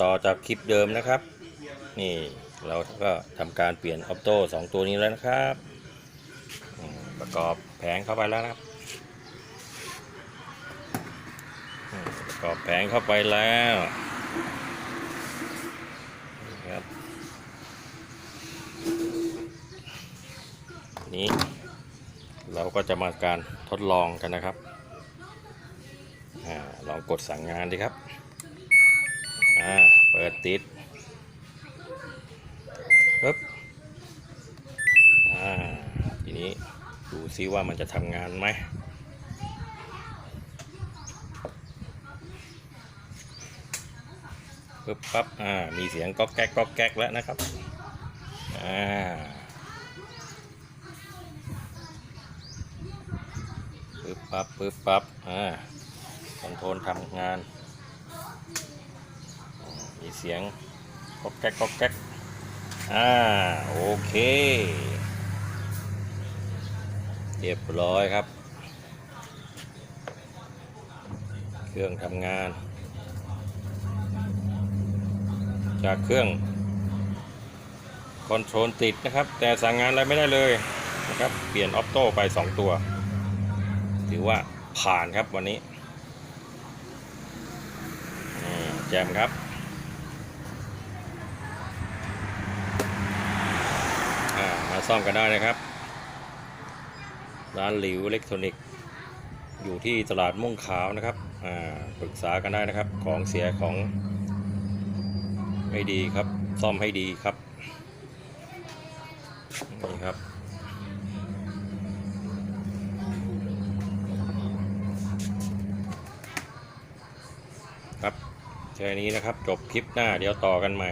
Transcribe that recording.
ต่อจากคลิปเดิมนะครับ นี่เราก็ทำการเปลี่ยนออปโต้สองตัวนี้แล้วนะครับประกอบแผงเข้าไปแล้วนะครับประกอบแผงเข้าไปแล้วครับนี้ เราก็จะมาการทดลองกันนะครับอลองกดสั่งงานดีครับ อ่า เปิดติดปึ๊บ อ่า ทีนี้ดูซิว่ามันจะทำงานไหม ปึ๊บปั๊บ อ่า มีเสียงก๊อกแก๊กก๊อกแก๊กแล้วนะครับ อ่าปึ๊บปั๊บปึ๊บปั๊บ อ่าคอนโทรลทำงาน มีเสียงก๊อกแก๊กก๊อกแก๊กอ่าโอเค เรียบร้อยครับ เครื่องทำงาน จากเครื่องคอนโทรลติดนะครับ แต่สั่งงานอะไรไม่ได้เลยนะครับ เปลี่ยนออโต้ไป 2 ตัว ถือว่าผ่านครับวันนี้แจมครับอ่ามา ซ่อมกันได้นะครับ ร้านหลิวอิเล็กทรอนิกส์อยู่ที่ตลาดม่วงขาวนะครับปรึกษากันได้นะครับ ของเสียของไม่ดีครับ ซ่อมให้ดีครับ นี่ครับครับแค่นี้นะครับ จบคลิปหน้าเดี๋ยวต่อกันใหม่